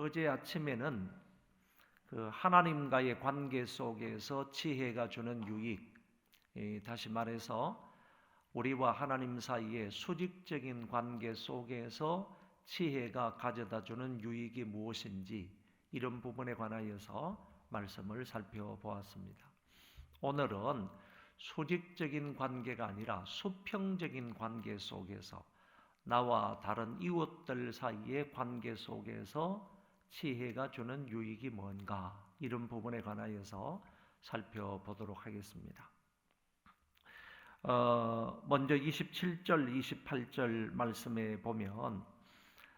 어제 아침에는 그 하나님과의 관계 속에서 지혜가 주는 유익, 예, 다시 말해서 우리와 하나님 사이의 수직적인 관계 속에서 지혜가 가져다 주는 유익이 무엇인지 이런 부분에 관하여서 말씀을 살펴보았습니다. 오늘은 수직적인 관계가 아니라 수평적인 관계 속에서 나와 다른 이웃들 사이의 관계 속에서 지혜가 주는 유익이 뭔가 이런 부분에 관하여서 살펴보도록 하겠습니다. 어, 먼저 27절, 28절 말씀에 보면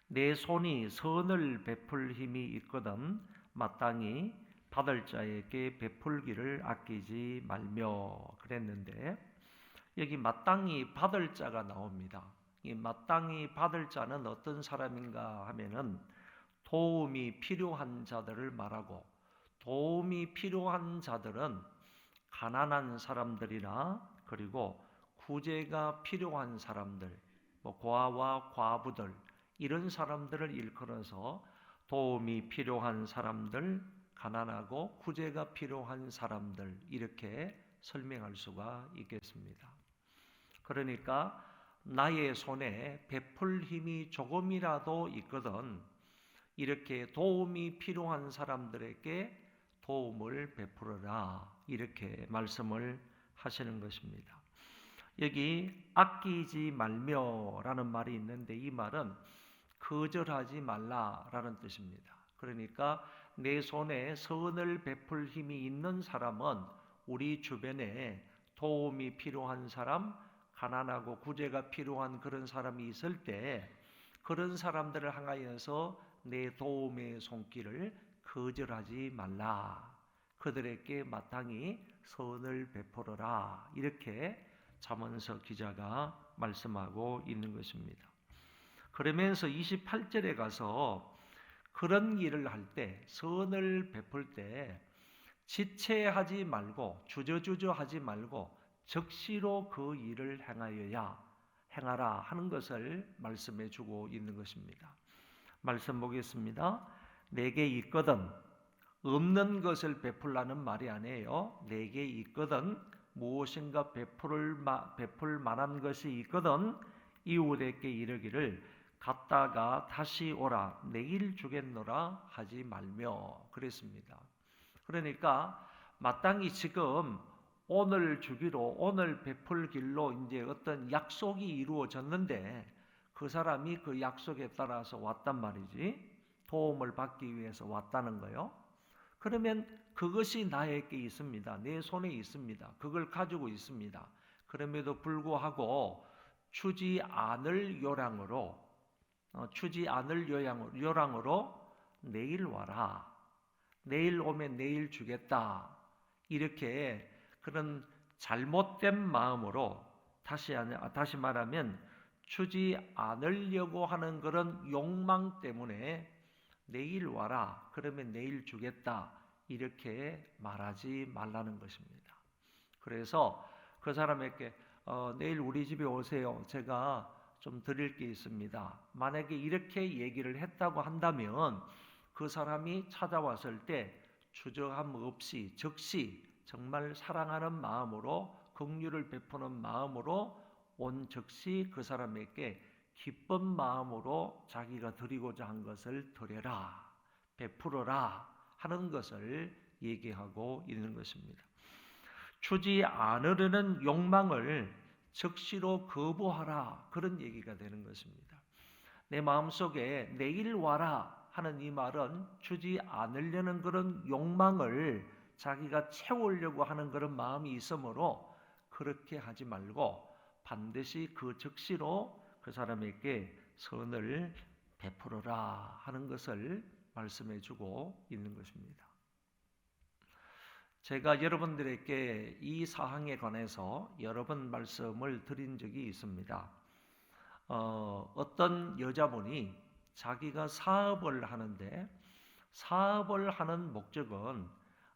내 손이 선을 베풀 힘이 있거든 마땅히 받을 자에게 베풀기를 아끼지 말며 그랬는데 여기 마땅히 받을 자가 나옵니다. 이 마땅히 받을 자는 어떤 사람인가 하면은 도움이 필요한 자들을 말하고 도움이 필요한 자들은 가난한 사람들이나 그리고 구제가 필요한 사람들, 뭐 고아와 과부들 이런 사람들을 일컬어서 도움이 필요한 사람들, 가난하고 구제가 필요한 사람들 이렇게 설명할 수가 있겠습니다. 그러니까 나의 손에 베풀 힘이 조금이라도 있거든 이렇게 도움이 필요한 사람들에게 도움을 베풀어라 이렇게 말씀을 하시는 것입니다. 여기 아끼지 말며라는 말이 있는데 이 말은 거절하지 말라라는 뜻입니다. 그러니까 내 손에 선을 베풀 힘이 있는 사람은 우리 주변에 도움이 필요한 사람, 가난하고 구제가 필요한 그런 사람이 있을 때 그런 사람들을 향하여서 내 도움의 손길을 거절하지 말라. 그들에게 마땅히 선을 베풀어라. 이렇게 잠언서 기자가 말씀하고 있는 것입니다. 그러면서 28절에 가서 그런 일을 할 때, 선을 베풀 때 지체하지 말고 주저주저 하지 말고 적시로 그 일을 행하여야 행하라 하는 것을 말씀해 주고 있는 것입니다. 말씀 보겠습니다. 내게 있거든 없는 것을 베풀라는 말이 아니에요. 내게 있거든 무엇인가 베풀 베풀 만한 것이 있거든 이웃에게 이르기를 갔다가 다시 오라 내일 주겠노라 하지 말며 그랬습니다. 그러니까 마땅히 지금 오늘 주기로 오늘 베풀 길로 이제 어떤 약속이 이루어졌는데 그 사람이 그 약속에 따라서 왔단 말이지 도움을 받기 위해서 왔다는 거요. 그러면 그것이 나에게 있습니다. 내 손에 있습니다. 그걸 가지고 있습니다. 그럼에도 불구하고 주지 않을 요량으로 어, 주지 않을 요량으로, 요량으로 내일 와라. 내일 오면 내일 주겠다. 이렇게 그런 잘못된 마음으로 다시 다시 말하면 주지 않으려고 하는 그런 욕망 때문에 내일 와라. 그러면 내일 주겠다. 이렇게 말하지 말라는 것입니다. 그래서 그 사람에게 어, 내일 우리 집에 오세요. 제가 좀 드릴 게 있습니다. 만약에 이렇게 얘기를 했다고 한다면 그 사람이 찾아왔을 때 주저함 없이 즉시 정말 사랑하는 마음으로 긍휼을 베푸는 마음으로 온 즉시 그 사람에게 기쁜 마음으로 자기가 드리고자 한 것을 드려라 베풀어라 하는 것을 얘기하고 있는 것입니다. 주지 않으려는 욕망을 즉시로 거부하라 그런 얘기가 되는 것입니다. 내 마음속에 내일 와라 하는 이 말은 주지 않으려는 그런 욕망을 자기가 채우려고 하는 그런 마음이 있으므로 그렇게 하지 말고 반드시 그 즉시로 그 사람에게 선을 베풀어라 하는 것을 말씀해 주고 있는 것입니다. 제가 여러분들에게 이 사항에 관해서 여러 번 말씀을 드린 적이 있습니다. 어, 어떤 여자분이 자기가 사업을 하는데 사업을 하는 목적은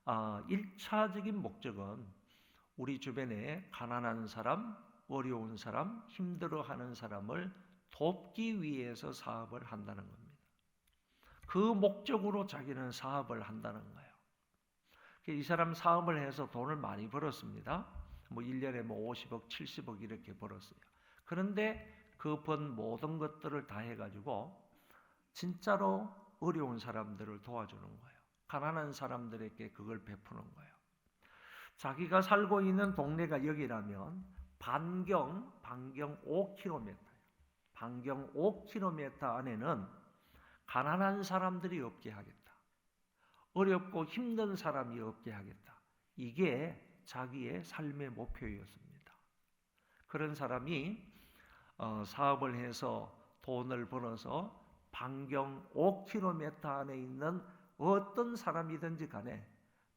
어, 1차적인 목적은 우리 주변에 가난한 사람, 어려운 사람, 힘들어하는 사람을 돕기 위해서 사업을 한다는 겁니다. 그 목적으로 자기는 사업을 한다는 거예요. 이 사람 사업을 해서 돈을 많이 벌었습니다. 뭐 1년에 뭐 50억, 70억 이렇게 벌었어요. 그런데 그 번 모든 것들을 다 해가지고 진짜로 어려운 사람들을 도와주는 거예요. 가난한 사람들에게 그걸 베푸는 거예요. 자기가 살고 있는 동네가 여기라면 반경 반경 5km, 반경 5km 안에는 가난한 사람들이 없게 하겠다. 어렵고 힘든 사람이 없게 하겠다. 이게 자기의 삶의 목표였습니다. 그런 사람이 어, 사업을 해서 돈을 벌어서 반경 5km 안에 있는 어떤 사람이든지 간에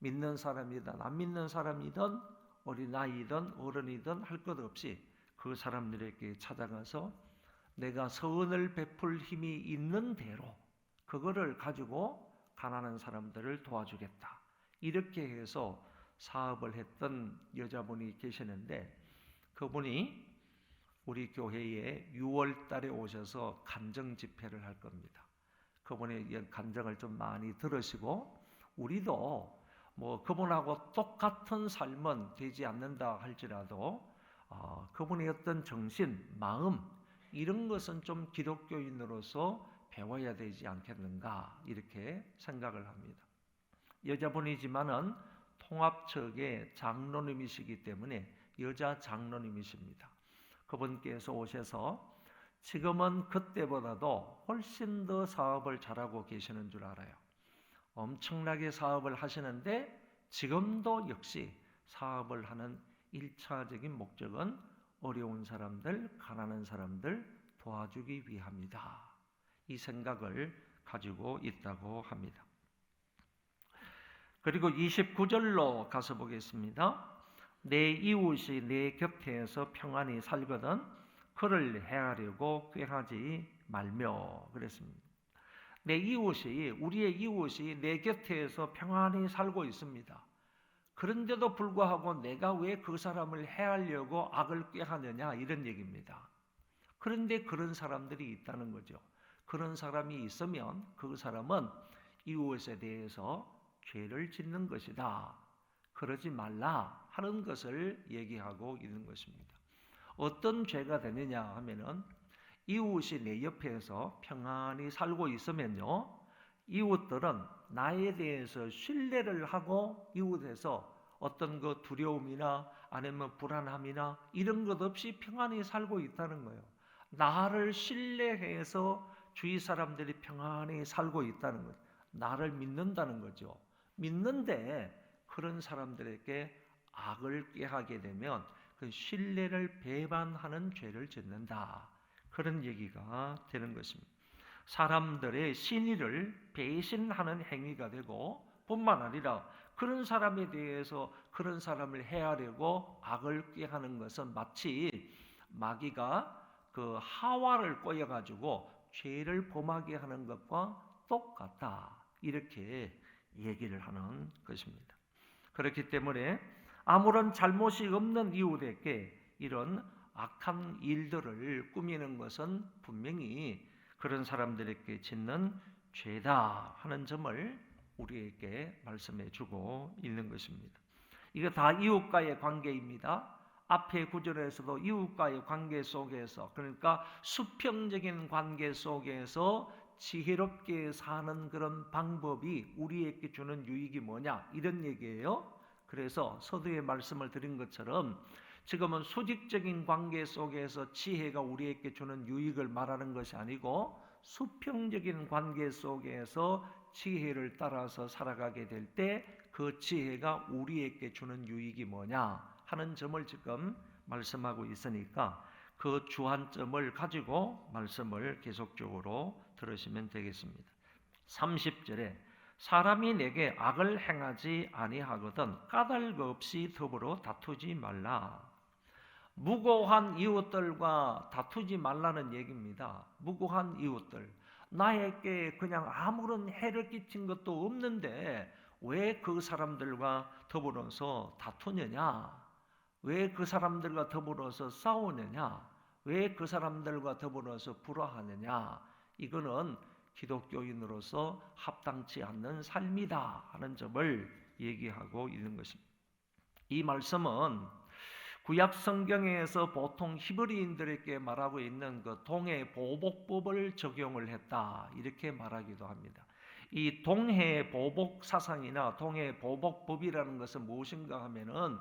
믿는 사람이든 안 믿는 사람이든 어린아이든 어른이든 할 것 없이 그 사람들에게 찾아가서 내가 선을 베풀 힘이 있는 대로 그거를 가지고 가난한 사람들을 도와주겠다. 이렇게 해서 사업을 했던 여자분이 계시는데 그분이 우리 교회에 6월 달에 오셔서 간정 집회를 할 겁니다. 그분의 간정을 좀 많이 들으시고 우리도 뭐 그분하고 똑같은 삶은 되지 않는다 할지라도 어, 그분의 어떤 정신, 마음 이런 것은 좀 기독교인으로서 배워야 되지 않겠는가 이렇게 생각을 합니다. 여자분이지만은 통합측의 장로님이시기 때문에 여자 장로님이십니다. 그분께서 오셔서 지금은 그때보다도 훨씬 더 사업을 잘하고 계시는 줄 알아요. 엄청나게 사업을 하시는데 지금도 역시 사업을 하는 일차적인 목적은 어려운 사람들, 가난한 사람들 도와주기 위함이다. 이 생각을 가지고 있다고 합니다. 그리고 29절로 가서 보겠습니다. 내 이웃이 내 곁에서 평안히 살거든 그를 해하려고 꾀하지 말며 그랬습니다. 내 이웃이 우리의 이웃이 내 곁에서 평안히 살고 있습니다. 그런데도 불구하고 내가 왜 그 사람을 해하려고 악을 꾀하느냐 이런 얘기입니다. 그런데 그런 사람들이 있다는 거죠. 그런 사람이 있으면 그 사람은 이웃에 대해서 죄를 짓는 것이다. 그러지 말라 하는 것을 얘기하고 있는 것입니다. 어떤 죄가 되느냐 하면은 이웃이 내 옆에서 평안히 살고 있으면요. 이웃들은 나에 대해서 신뢰를 하고 이웃에서 어떤 그 두려움이나 아니면 불안함이나 이런 것 없이 평안히 살고 있다는 거예요. 나를 신뢰해서 주위 사람들이 평안히 살고 있다는 것. 나를 믿는다는 거죠. 믿는데 그런 사람들에게 악을 꾀하게 되면 그 신뢰를 배반하는 죄를 짓는다. 그런 얘기가 되는 것입니다. 사람들의 신의를 배신하는 행위가 되고 뿐만 아니라 그런 사람에 대해서 그런 사람을 해하려고 악을 꾀하는 것은 마치 마귀가 그 하와를 꼬여 가지고 죄를 범하게 하는 것과 똑같다. 이렇게 얘기를 하는 것입니다. 그렇기 때문에 아무런 잘못이 없는 이웃에게 이런 악한 일들을 꾸미는 것은 분명히 그런 사람들에게 짓는 죄다 하는 점을 우리에게 말씀해 주고 있는 것입니다. 이거 다 이웃과의 관계입니다. 앞에 구절에서도 이웃과의 관계 속에서 그러니까 수평적인 관계 속에서 지혜롭게 사는 그런 방법이 우리에게 주는 유익이 뭐냐 이런 얘기예요. 그래서 서두에 말씀을 드린 것처럼 지금은 수직적인 관계 속에서 지혜가 우리에게 주는 유익을 말하는 것이 아니고 수평적인 관계 속에서 지혜를 따라서 살아가게 될 때 그 지혜가 우리에게 주는 유익이 뭐냐 하는 점을 지금 말씀하고 있으니까 그 주안점을 가지고 말씀을 계속적으로 들으시면 되겠습니다. 30절에 사람이 내게 악을 행하지 아니하거든 까닭 없이 더불어 다투지 말라. 무고한 이웃들과 다투지 말라는 얘기입니다. 무고한 이웃들. 나에게 그냥 아무런 해를 끼친 것도 없는데 왜 그 사람들과 더불어서 다투느냐? 왜 그 사람들과 더불어서 싸우느냐? 왜 그 사람들과 더불어서 불화하느냐? 이거는 기독교인으로서 합당치 않는 삶이다 하는 점을 얘기하고 있는 것입니다. 이 말씀은 구약 성경에서 보통 히브리인들에게 말하고 있는 그 동해 보복법을 적용을 했다 이렇게 말하기도 합니다. 이 동해 보복 사상이나 동해 보복법이라는 것은 무엇인가 하면은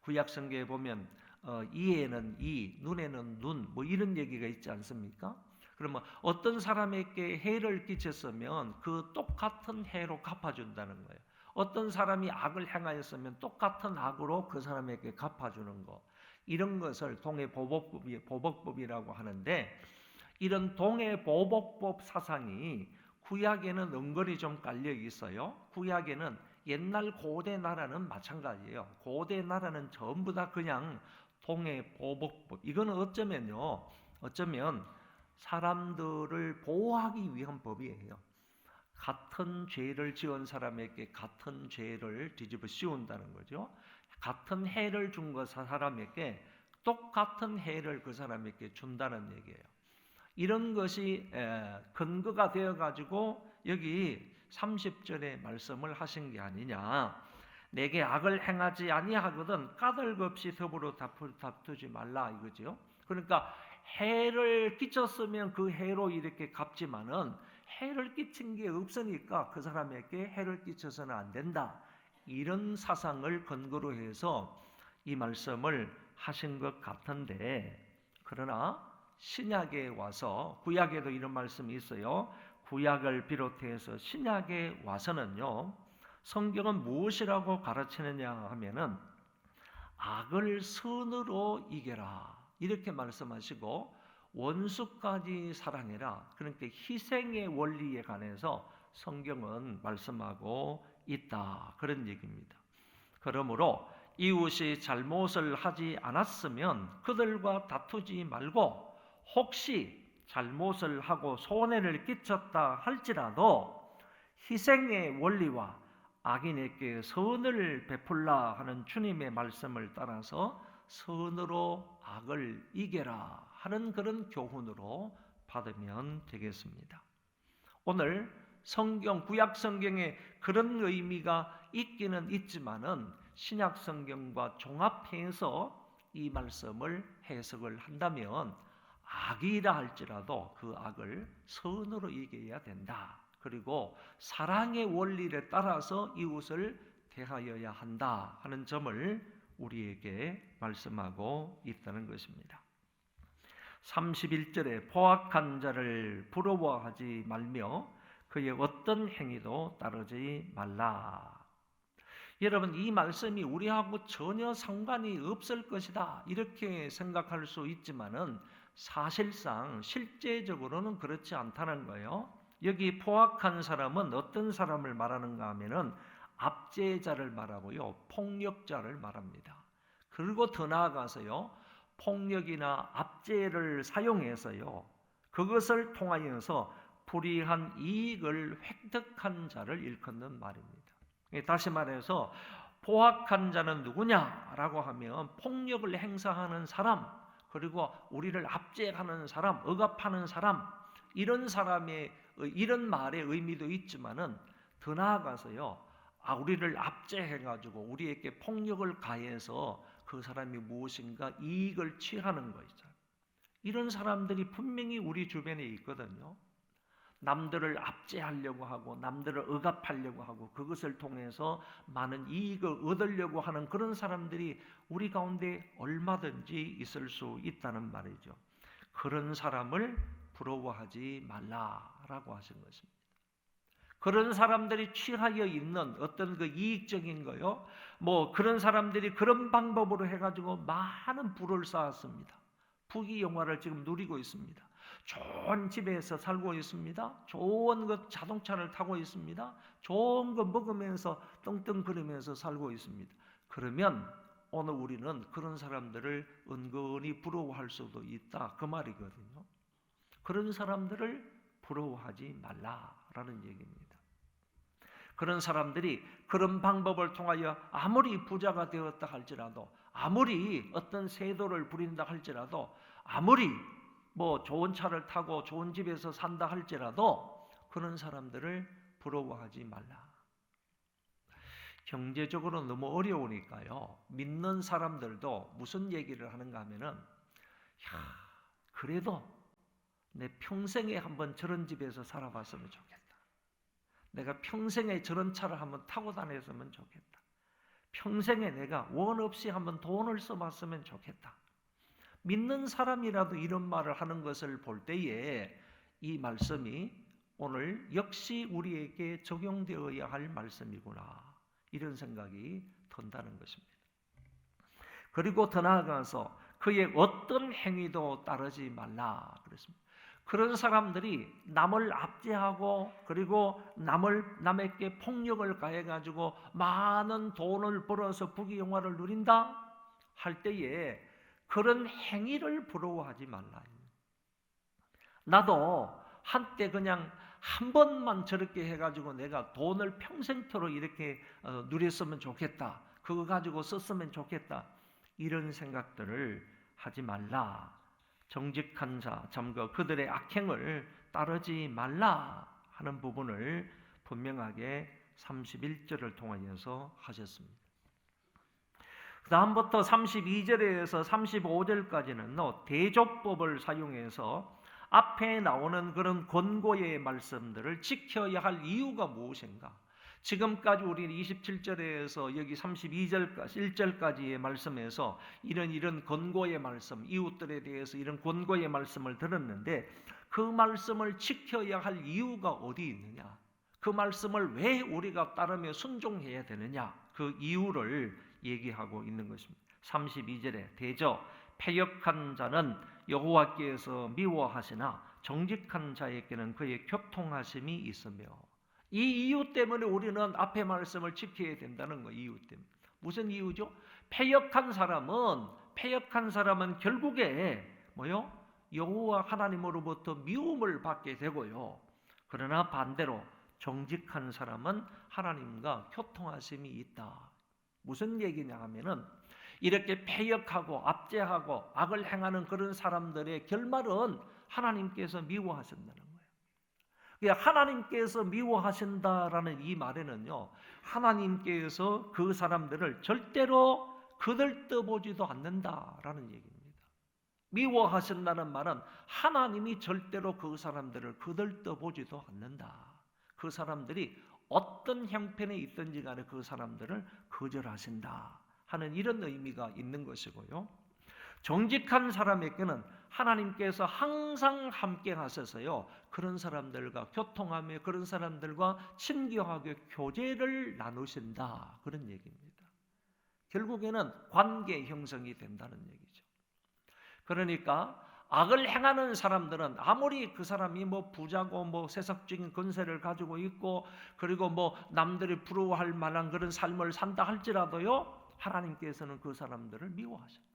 구약 성경에 보면 어, 이에는 이, 눈에는 눈, 뭐 이런 얘기가 있지 않습니까? 그러면 어떤 사람에게 해를 끼쳤으면 그 똑같은 해로 갚아준다는 거예요. 어떤 사람이 악을 행하였으면 똑같은 악으로 그 사람에게 갚아주는 거. 이런 것을 동해 보복법이, 보복법이라고 하는데 이런 동해 보복법 사상이 구약에는 은근히 좀 깔려 있어요. 구약에는 옛날 고대 나라는 마찬가지예요. 고대 나라는 전부 다 그냥 동해 보복법. 이거는 어쩌면요. 어쩌면 사람들을 보호하기 위한 법이에요. 같은 죄를 지은 사람에게 같은 죄를 뒤집어 씌운다는 거죠. 같은 해를 준 것 사람에게 똑같은 해를 그 사람에게 준다는 얘기예요. 이런 것이 근거가 되어 가지고 여기 30절에 말씀을 하신 게 아니냐. 내게 악을 행하지 아니하거든 까닭없이 더불어 다투지 말라 이거죠. 그러니까 해를 끼쳤으면 그 해로 이렇게 갚지만은 해를 끼친 게 없으니까 그 사람에게 해를 끼쳐서는 안 된다. 이런 사상을 근거로 해서 이 말씀을 하신 것 같은데 그러나 신약에 와서 구약에도 이런 말씀이 있어요. 구약을 비롯해서 신약에 와서는요. 성경은 무엇이라고 가르치느냐 하면은 악을 선으로 이겨라. 이렇게 말씀하시고 원수까지 사랑해라. 그러니까 희생의 원리에 관해서 성경은 말씀하고 있다. 그런 얘기입니다. 그러므로 이웃이 잘못을 하지 않았으면 그들과 다투지 말고 혹시 잘못을 하고 손해를 끼쳤다 할지라도 희생의 원리와 악인에게 선을 베풀라 하는 주님의 말씀을 따라서 선으로 악을 이겨라 하는 그런 교훈으로 받으면 되겠습니다. 오늘 성경 구약 성경에 그런 의미가 있기는 있지만은 신약 성경과 종합해서 이 말씀을 해석을 한다면 악이라 할지라도 그 악을 선으로 이겨야 된다. 그리고 사랑의 원리를 따라서 이웃을 대하여야 한다 하는 점을 우리에게 말씀하고 있다는 것입니다. 31절에 포악한 자를 부러워하지 말며 그의 어떤 행위도 따르지 말라. 여러분 이 말씀이 우리하고 전혀 상관이 없을 것이다 이렇게 생각할 수 있지만은 사실상 실제적으로는 그렇지 않다는 거예요. 여기 포악한 사람은 어떤 사람을 말하는가 하면은 압제자를 말하고요. 폭력자를 말합니다. 그리고 더 나아가서요. 폭력이나 압제를 사용해서요. 그것을 통하여서 불이한 이익을 획득한 자를 일컫는 말입니다. 다시 말해서 포악한 자는 누구냐라고 하면 폭력을 행사하는 사람, 그리고 우리를 압제하는 사람, 억압하는 사람, 이런 사람의 이런 말의 의미도 있지만은 더 나아가서요. 아, 우리를 압제해 가지고 우리에게 폭력을 가해서 그 사람이 무엇인가 이익을 취하는 거죠. 이런 사람들이 분명히 우리 주변에 있거든요. 남들을 압제하려고 하고 남들을 억압하려고 하고 그것을 통해서 많은 이익을 얻으려고 하는 그런 사람들이 우리 가운데 얼마든지 있을 수 있다는 말이죠. 그런 사람을 부러워하지 말라라고 하신 것입니다. 그런 사람들이 취하여 있는 어떤 그 이익적인 거요. 뭐 그런 사람들이 그런 방법으로 해가지고 많은 부를 쌓았습니다. 부귀 영화를 지금 누리고 있습니다. 좋은 집에서 살고 있습니다. 좋은 그 자동차를 타고 있습니다. 좋은 거 먹으면서 떵떵거리면서 살고 있습니다. 그러면 오늘 우리는 그런 사람들을 은근히 부러워할 수도 있다. 그 말이거든요. 그런 사람들을 부러워하지 말라라는 얘기입니다. 그런 사람들이 그런 방법을 통하여 아무리 부자가 되었다 할지라도 아무리 어떤 세도를 부린다 할지라도 아무리 뭐 좋은 차를 타고 좋은 집에서 산다 할지라도 그런 사람들을 부러워하지 말라. 경제적으로 너무 어려우니까요. 믿는 사람들도 무슨 얘기를 하는가 하면은 야, 그래도 내 평생에 한번 저런 집에서 살아봤으면 좋겠다. 내가 평생에 저런 차를 한번 타고 다녔으면 좋겠다. 평생에 내가 원 없이 한번 돈을 써봤으면 좋겠다. 믿는 사람이라도 이런 말을 하는 것을 볼 때에 이 말씀이 오늘 역시 우리에게 적용되어야 할 말씀이구나. 이런 생각이 든다는 것입니다. 그리고 더 나아가서 그의 어떤 행위도 따르지 말라 그랬습니다. 그런 사람들이 남을 압제하고 그리고 남을 남에게 폭력을 가해 가지고 많은 돈을 벌어서 부귀영화를 누린다 할 때에 그런 행위를 부러워하지 말라. 나도 한때 그냥 한 번만 저렇게 해가지고 내가 돈을 평생토록 이렇게 어, 누렸으면 좋겠다. 그거 가지고 썼으면 좋겠다. 이런 생각들을 하지 말라. 정직한 자, 참그 그들의 악행을 따르지 말라 하는 부분을 분명하게 31절을 통하여서 하셨습니다. 그 다음부터 32절에서 35절까지는 대조법을 사용해서 앞에 나오는 그런 권고의 말씀들을 지켜야 할 이유가 무엇인가? 지금까지 우리는 27절에서 여기 32절까지 1절까지의 말씀에서 이런 이런 권고의 말씀, 이웃들에 대해서 이런 권고의 말씀을 들었는데 그 말씀을 지켜야 할 이유가 어디 있느냐? 그 말씀을 왜 우리가 따르며 순종해야 되느냐? 그 이유를 얘기하고 있는 것입니다. 32절에 대저 패역한 자는 여호와께서 미워하시나 정직한 자에게는 그의 교통하심이 있으며 이 이유 때문에 우리는 앞에 말씀을 지켜야 된다는 거 이유 때문에 무슨 이유죠? 패역한 사람은 패역한 사람은 결국에 뭐요? 여호와 하나님으로부터 미움을 받게 되고요. 그러나 반대로 정직한 사람은 하나님과 교통하심이 있다. 무슨 얘기냐 하면은 이렇게 패역하고 압제하고 악을 행하는 그런 사람들의 결말은 하나님께서 미워하신다는 하나님께서 미워하신다라는 이 말에는요, 하나님께서 그 사람들을 절대로 그들떠보지도 않는다라는 얘기입니다. 미워하신다는 말은 하나님이 절대로 그 사람들을 그들떠보지도 않는다. 그 사람들이 어떤 형편에 있든지 간에 그 사람들을 거절하신다 하는 이런 의미가 있는 것이고요. 정직한 사람에게는 하나님께서 항상 함께 하셔서요. 그런 사람들과 교통하며 그런 사람들과 친교하게 교제를 나누신다. 그런 얘기입니다. 결국에는 관계 형성이 된다는 얘기죠. 그러니까 악을 행하는 사람들은 아무리 그 사람이 뭐 부자고 뭐 세속적인 건세를 가지고 있고 그리고 뭐 남들이 부러워할 만한 그런 삶을 산다 할지라도요 하나님께서는 그 사람들을 미워하셔.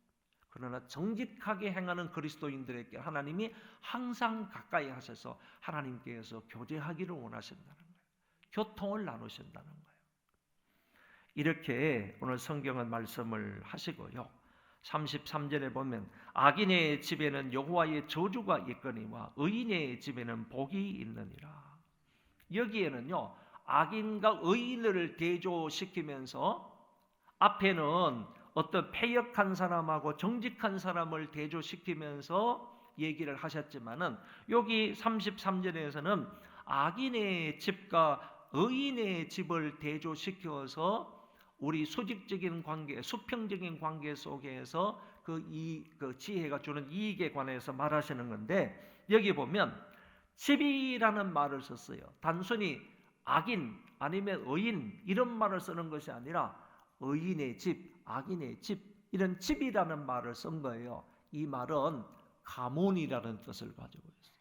그러나 정직하게 행하는 그리스도인들에게 하나님이 항상 가까이 하셔서 하나님께서 교제하기를 원하신다는 거예요. 교통을 나누신다는 거예요. 이렇게 오늘 성경은 말씀을 하시고요. 33절에 보면 악인의 집에는 여호와의 저주가 있거니와 의인의 집에는 복이 있느니라. 여기에는요. 악인과 의인을 대조시키면서 앞에는 어떤 패역한 사람하고 정직한 사람을 대조시키면서 얘기를 하셨지만은 여기 33절에서는 악인의 집과 의인의 집을 대조시켜서 우리 수직적인 관계, 수평적인 관계 속에서 그 이 그 지혜가 주는 이익에 관해서 말하시는 건데 여기 보면 집이라는 말을 썼어요. 단순히 악인 아니면 의인 이런 말을 쓰는 것이 아니라 의인의 집, 악인의 집 이런 집이라는 말을 쓴 거예요. 이 말은 가문이라는 뜻을 가지고 있어요.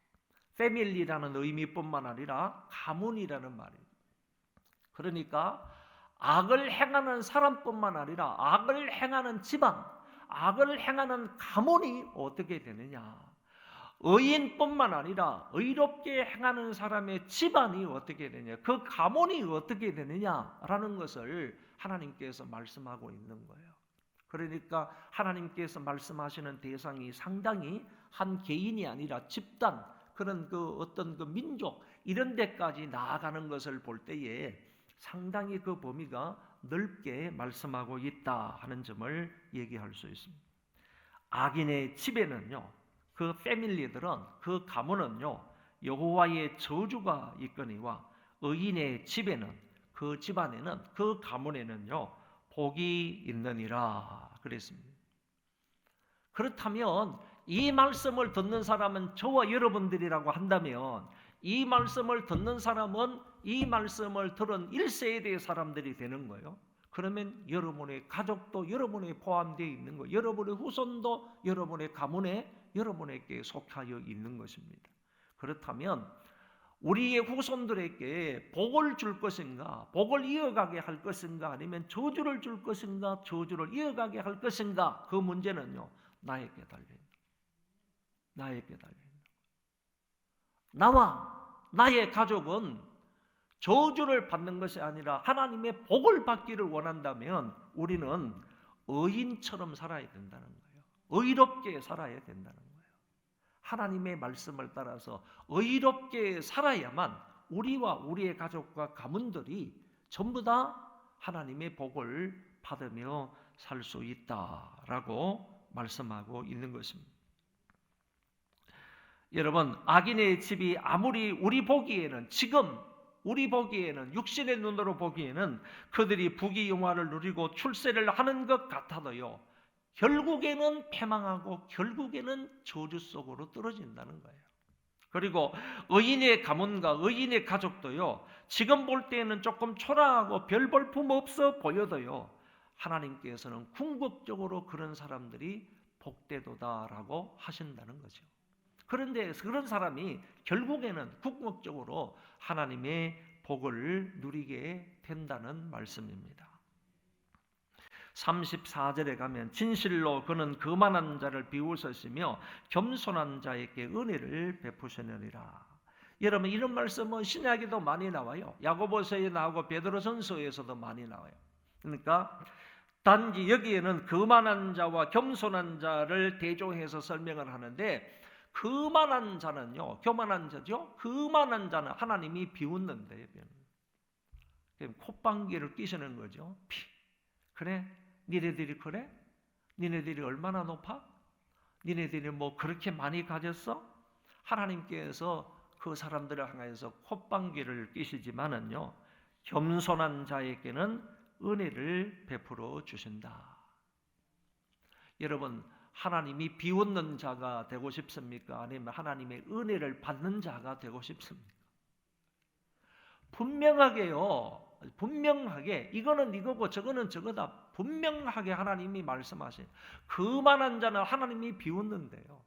패밀리라는 의미뿐만 아니라 가문이라는 말이에요. 그러니까 악을 행하는 사람뿐만 아니라 악을 행하는 집안, 악을 행하는 가문이 어떻게 되느냐? 의인뿐만 아니라 의롭게 행하는 사람의 집안이 어떻게 되냐, 그 가문이 어떻게 되느냐라는 것을 하나님께서 말씀하고 있는 거예요. 그러니까 하나님께서 말씀하시는 대상이 상당히 한 개인이 아니라 집단 그런 그 어떤 그 민족 이런 데까지 나아가는 것을 볼 때에 상당히 그 범위가 넓게 말씀하고 있다 하는 점을 얘기할 수 있습니다. 악인의 집에는요, 그 패밀리들은 그 가문은요, 여호와의 저주가 있거니와 의인의 집에는 그 집안에는 그 가문에는요 복이 있느니라 그랬습니다. 그렇다면 이 말씀을 듣는 사람은 저와 여러분들이라고 한다면 이 말씀을 듣는 사람은 이 말씀을 들은 1세대의 사람들이 되는 거예요. 그러면 여러분의 가족도 여러분에 포함되어 있는 거, 여러분의 후손도 여러분의 가문에 여러분에게 속하여 있는 것입니다. 그렇다면 우리의 후손들에게 복을 줄 것인가, 복을 이어가게 할 것인가, 아니면 저주를 줄 것인가, 저주를 이어가게 할 것인가, 그 문제는요, 나에게 달려있다. 나에게 달려있다. 나와 나의 가족은 저주를 받는 것이 아니라 하나님의 복을 받기를 원한다면 우리는 의인처럼 살아야 된다는 거예요. 의롭게 살아야 된다는 거예요. 하나님의 말씀을 따라서 의롭게 살아야만 우리와 우리의 가족과 가문들이 전부 다 하나님의 복을 받으며 살 수 있다라고 말씀하고 있는 것입니다. 여러분, 악인의 집이 아무리 우리 보기에는 지금 우리 보기에는 육신의 눈으로 보기에는 그들이 부귀 영화를 누리고 출세를 하는 것 같아도요. 결국에는 패망하고 결국에는 저주 속으로 떨어진다는 거예요. 그리고 의인의 가문과 의인의 가족도요. 지금 볼 때에는 조금 초라하고 별 볼품 없어 보여도요. 하나님께서는 궁극적으로 그런 사람들이 복되도다라고 하신다는 거죠. 그런데 그런 사람이 결국에는 궁극적으로 하나님의 복을 누리게 된다는 말씀입니다. 34절에 가면 진실로 그는 그만한 자를 비웃으시며 겸손한 자에게 은혜를 베푸시느니라. 여러분 이런 말씀은 신약에도 많이 나와요. 야고보서에 나오고 베드로전서에서도 많이 나와요. 그러니까 단지 여기에는 그만한 자와 겸손한 자를 대조해서 설명을 하는데 그만한 자는요, 교만한 자죠. 그만한 자는 하나님이 비웃는데 콧방귀를 끼시는 거죠. 피. 그래, 니네들이 그래? 니네들이 얼마나 높아? 니네들이 뭐 그렇게 많이 가졌어? 하나님께서 그 사람들을 향해서 콧방귀를 끼시지만은요, 겸손한 자에게는 은혜를 베풀어 주신다. 여러분, 하나님이 비웃는 자가 되고 싶습니까? 아니면 하나님의 은혜를 받는 자가 되고 싶습니까? 분명하게요. 분명하게 이거는 이거고 저거는 저거다. 분명하게 하나님이 말씀하신 그만한 자는 하나님이 비웃는데요.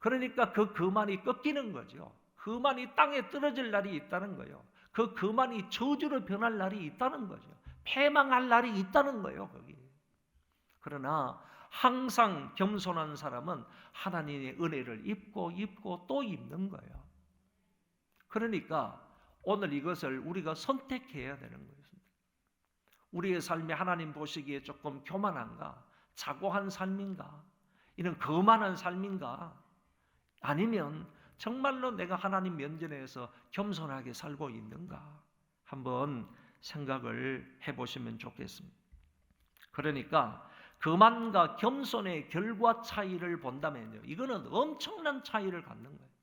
그러니까 그 그만이 꺾이는 거죠. 그만이 땅에 떨어질 날이 있다는 거예요. 그 그만이 저주로 변할 날이 있다는 거죠. 패망할 날이 있다는 거예요, 거기. 그러나 항상 겸손한 사람은 하나님의 은혜를 입고 입고 또 입는 거예요. 그러니까 오늘 이것을 우리가 선택해야 되는 것입니다. 우리의 삶이 하나님 보시기에 조금 교만한가? 자고한 삶인가? 이런 거만한 삶인가? 아니면 정말로 내가 하나님 면전에서 겸손하게 살고 있는가? 한번 생각을 해보시면 좋겠습니다. 그러니까 그만과 겸손의 결과 차이를 본다면요. 이거는 엄청난 차이를 갖는 거예요.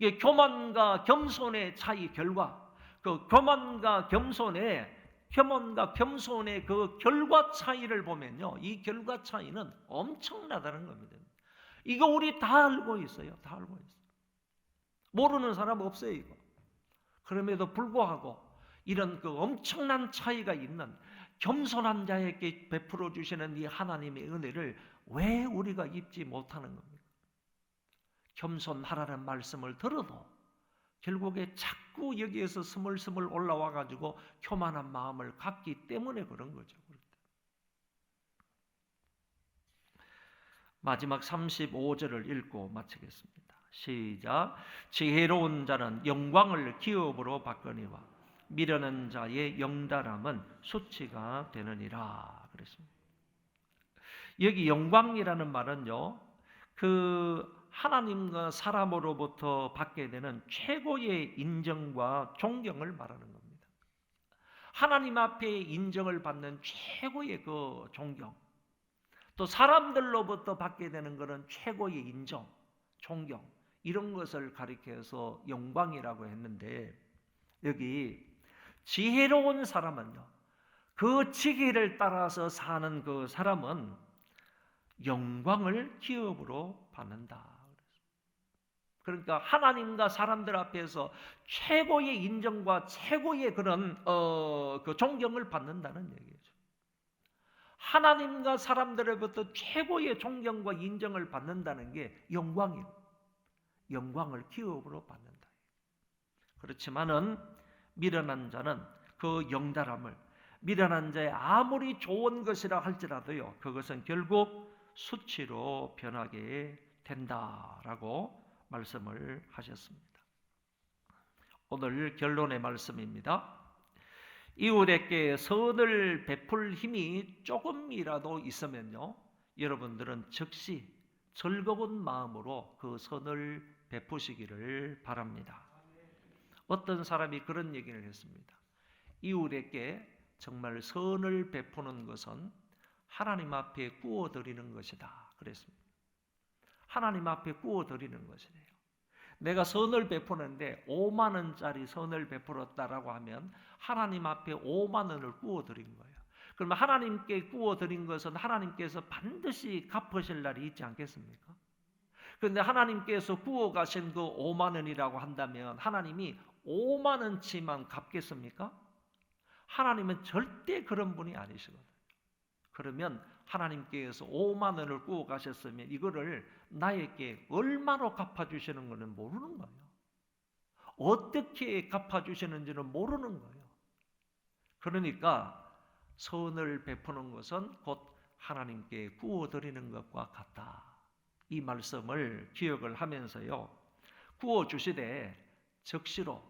이게 교만과 겸손의 차이 결과, 그 교만과 겸손의 겸손과 겸손의 그 결과 차이를 보면요. 이 결과 차이는 엄청나다는 겁니다. 이거 우리 다 알고 있어요. 다 알고 있어요. 모르는 사람 없어요, 이거. 그럼에도 불구하고 이런 그 엄청난 차이가 있는 겸손한 자에게 베풀어 주시는 이 하나님의 은혜를 왜 우리가 입지 못하는 겁니까? 겸손하라는 말씀을 들어도 결국에 자꾸 여기에서 스물스물 올라와 가지고 교만한 마음을 갖기 때문에 그런 거죠. 마지막 35절을 읽고 마치겠습니다. 시작. 지혜로운 자는 영광을 기업으로 바꾸니와 미련한 자의 영달함은 수치가 되느니라 그랬습니다. 여기 영광이라는 말은요. 그 하나님과 사람으로부터 받게 되는 최고의 인정과 존경을 말하는 겁니다. 하나님 앞에 인정을 받는 최고의 그 존경. 또 사람들로부터 받게 되는 것은 최고의 인정, 존경. 이런 것을 가리켜서 영광이라고 했는데 여기 지혜로운 사람은요. 그 지혜를 따라서 사는 그 사람은 영광을 기업으로 받는다. 그러니까 하나님과 사람들 앞에서 최고의 인정과 최고의 그런 어, 그 존경을 받는다는 얘기죠. 하나님과 사람들로부터 최고의 존경과 인정을 받는다는 게 영광이에요. 영광을 기업으로 받는다. 그렇지만은 미련한 자는 그 영달함을 미련한 자의 아무리 좋은 것이라 할지라도요 그것은 결국 수치로 변하게 된다라고 말씀을 하셨습니다. 오늘 결론의 말씀입니다. 이웃에게 선을 베풀 힘이 조금이라도 있으면요 여러분들은 즉시 즐거운 마음으로 그 선을 베푸시기를 바랍니다. 어떤 사람이 그런 얘기를 했습니다. 이웃에게 정말 선을 베푸는 것은 하나님 앞에 구워 드리는 것이다. 그랬습니다. 하나님 앞에 구워 드리는 것이래요. 내가 선을 베푸는데 5만 원짜리 선을 베풀었다라고 하면 하나님 앞에 5만 원을 구워 드린 거예요. 그러면 하나님께 구워 드린 것은 하나님께서 반드시 갚으실 날이 있지 않겠습니까? 그런데 하나님께서 구워 가신 그 5만 원이라고 한다면 하나님이 5만 원치만 갚겠습니까? 하나님은 절대 그런 분이 아니시거든요. 그러면 하나님께서 5만 원을 구워 가셨으면 이거를 나에게 얼마로 갚아 주시는 것은 모르는 거예요. 어떻게 갚아 주시는지는 모르는 거예요. 그러니까 선을 베푸는 것은 곧 하나님께 구워 드리는 것과 같다. 이 말씀을 기억을 하면서요. 구워 주시되 적시로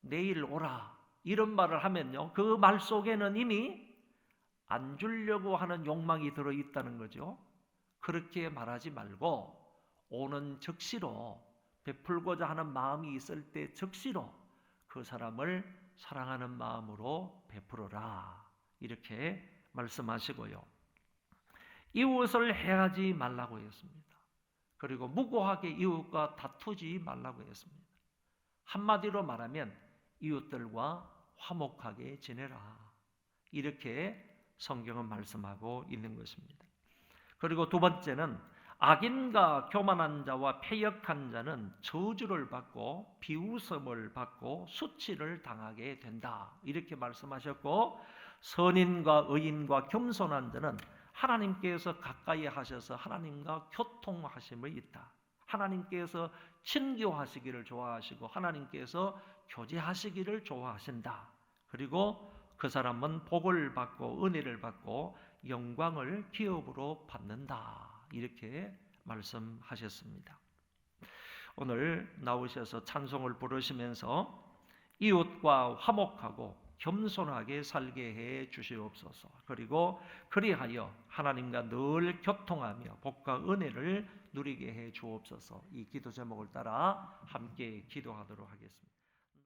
내일 오라. 이런 말을 하면요. 그 말 속에는 이미 안 주려고 하는 욕망이 들어 있다는 거죠. 그렇게 말하지 말고 오는 적시로 베풀고자 하는 마음이 있을 때 적시로 그 사람을 사랑하는 마음으로 베풀어라. 이렇게 말씀하시고요. 이웃을 해하지 말라고 했습니다. 그리고 무고하게 이웃과 다투지 말라고 했습니다. 한마디로 말하면 이웃들과 화목하게 지내라. 이렇게 성경은 말씀하고 있는 것입니다. 그리고 두 번째는 악인과 교만한 자와 패역한 자는 저주를 받고 비웃음을 받고 수치를 당하게 된다. 이렇게 말씀하셨고 선인과 의인과 겸손한 자는 하나님께서 가까이 하셔서 하나님과 교통하심이 있다. 하나님께서 친교하시기를 좋아하시고 하나님께서 교제하시기를 좋아하신다. 그리고 그 사람은 복을 받고 은혜를 받고 영광을 기업으로 받는다. 이렇게 말씀하셨습니다. 오늘 나오셔서 찬송을 부르시면서 이웃과 화목하고 겸손하게 살게 해 주시옵소서. 그리고 그리하여 하나님과 늘 교통하며 복과 은혜를 누리게 해 주옵소서. 이 기도 제목을 따라 함께 기도하도록 하겠습니다.